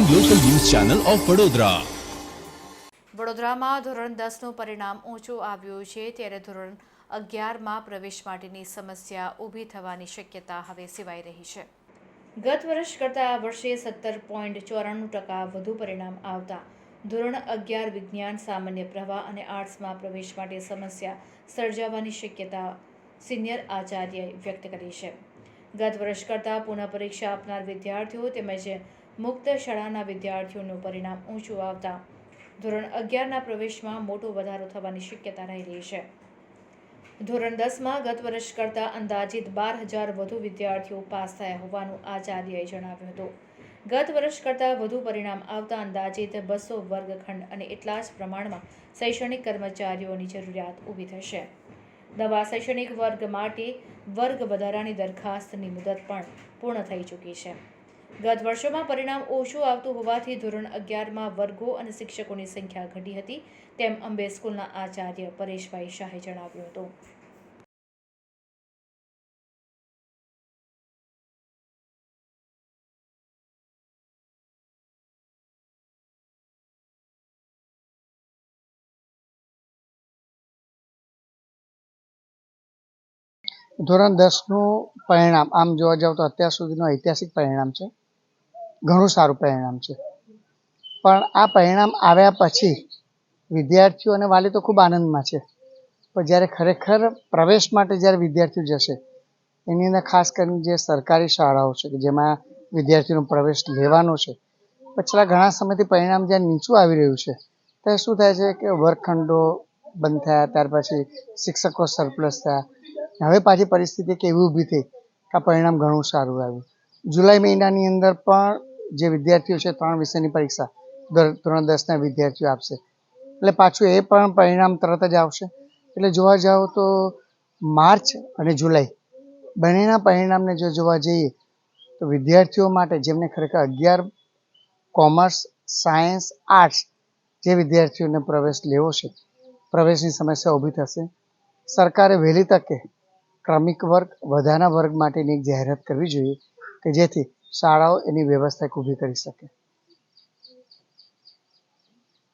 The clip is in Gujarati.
ચેનલ ઓફ વડોદરા વડોદરામાં ધોરણ દસનું પરિણામ ઊંચું આવ્યું છે ત્યારે ધોરણ અગિયારમાં પ્રવેશ માટેની સમસ્યા ઊભી થવાની શક્યતા હવે સેવાઈ રહી છે. ગત વર્ષ કરતાં આ વર્ષે સત્તર પોઈન્ટ ચોરાણું ટકા વધુ પરિણામ આવતા ધોરણ અગિયાર વિજ્ઞાન, સામાન્ય પ્રવાહ અને આર્ટ્સમાં પ્રવેશ માટે સમસ્યા સર્જાવાની શક્યતા સિનિયર આચાર્યએ વ્યક્ત કરી છે. ગત વર્ષ કરતાં પુનઃ પરીક્ષા આપનાર વિદ્યાર્થીઓ તેમજ મુક્ત શાળાના વિદ્યાર્થીઓનું પરિણામ ઊંચું આવતા ધોરણ અગિયારના પ્રવેશમાં મોટો વધારો થવાની શક્યતા રહેલી છે. ધોરણ દસમાં ગત વર્ષ કરતાં અંદાજિત બાર હજાર વધુ વિદ્યાર્થીઓ પાસ થયા હોવાનું આચાર્યએ જણાવ્યું હતું. ગત વર્ષ કરતાં વધુ પરિણામ આવતા અંદાજિત બસો વર્ગખંડ અને એટલા જ પ્રમાણમાં શૈક્ષણિક કર્મચારીઓની જરૂરિયાત ઊભી થશે. નવા શૈક્ષણિક વર્ગ માટે વર્ગ વધારાની દરખાસ્તની મુદત પણ પૂર્ણ થઈ ચૂકી છે. ગત વર્ષોમાં પરિણામ ઓછું આવતું હોવાથી ધોરણ અગિયારમાં વર્ગો અને શિક્ષકોની સંખ્યા ઘટી હતી. તેમ અંબે સ્કૂલના આચાર્ય પરેશભાઈ શાહે જણાવ્યું હતું. ધોરણ દસનું પરિણામ, આમ જોવા જાવ તો અત્યાર સુધીનું ઐતિહાસિક પરિણામ છે. ઘણું સારું પરિણામ છે. પણ આ પરિણામ આવ્યા પછી વિદ્યાર્થીઓ અને વાલી તો ખૂબ આનંદમાં છે. પણ જ્યારે ખરેખર પ્રવેશ માટે જ્યારે વિદ્યાર્થીઓ જશે, એની અંદર ખાસ કરીને જે સરકારી શાળાઓ છે કે જેમાં વિદ્યાર્થીનો પ્રવેશ લેવાનો છે પછીલા ઘણા સમયથી પરિણામ જ્યાં નીચું આવી રહ્યું છે, ત્યારે શું થાય છે કે વર્ગખંડો બંધ થયા, ત્યાર પછી શિક્ષકો સરપ્લસ થયા. હવે પાછી પરિસ્થિતિ કેવી ઊભી થઈ કે આ પરિણામ ઘણું સારું આવ્યું. જુલાઈ મહિનાની અંદર પણ જે વિદ્યાર્થીઓ છે, ત્રણ વિષયની પરીક્ષા દર- ધોરણ દસના વિદ્યાર્થીઓ આપશે. એટલે પાછું એ પણ પરિણામ તરત જ આવશે. એટલે જોવા જાઓ તો માર્ચ અને જુલાઈ બંનેના પરિણામને જો જોવા જઈએ, તો વિદ્યાર્થીઓ માટે જેમને ખરેખર અગિયાર કોમર્સ, સાયન્સ, આર્ટ્સ જે વિદ્યાર્થીઓને પ્રવેશ લેવો છે, પ્રવેશની સમસ્યા ઊભી થશે. સરકારે વહેલી તકે ક્રમિક વર્ગ, વધારાના વર્ગ માટેની એક જાહેરાત કરવી જોઈએ કે જેથી શાળાઓ એની વ્યવસ્થા ઊભી કરી શકે.